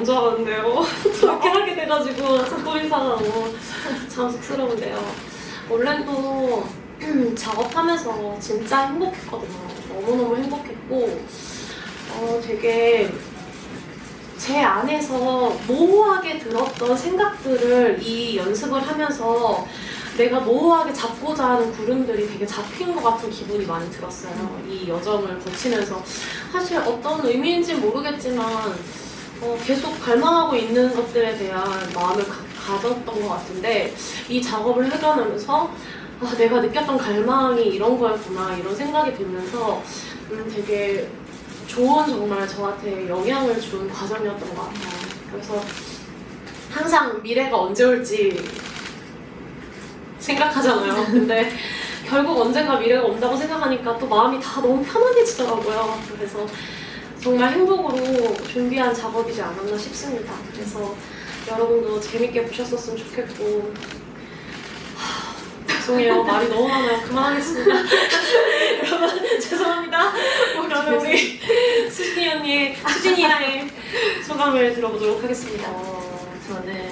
안 좋아하는데요. 저렇게 하게 돼가지고 인사가 너무 참 쑥스러운데요. 원래도 작업하면서 진짜 행복했거든요. 너무너무 행복했고, 어, 되게 제 안에서 모호하게 들었던 생각들을 이 연습을 하면서 내가 모호하게 잡고자 하는 구름들이 되게 잡힌 것 같은 기분이 많이 들었어요. 이 여정을 거치면서. 사실 어떤 의미인지 모르겠지만, 어, 계속 갈망하고 있는 것들에 대한 마음을 가, 가졌던 것 같은데, 이 작업을 해가면서, 아, 내가 느꼈던 갈망이 이런 거였구나, 이런 생각이 들면서, 음, 되게 좋은 정말 저한테 영향을 준 과정이었던 것 같아요. 그래서 항상 미래가 언제 올지 생각하잖아요. 근데 결국 언젠가 미래가 온다고 생각하니까 또 마음이 다 너무 편안해지더라고요. 그래서 정말 행복으로 준비한 작업이지 않았나 싶습니다. 그래서 여러분도 재밌게 보셨었으면 좋겠고 하, 죄송해요. 말이 너무 많아요. 그만하겠습니다. 여러분 죄송합니다. 그러면 우리 수진이 언니의 수진이의 소감을 들어보도록 하겠습니다. 어, 저는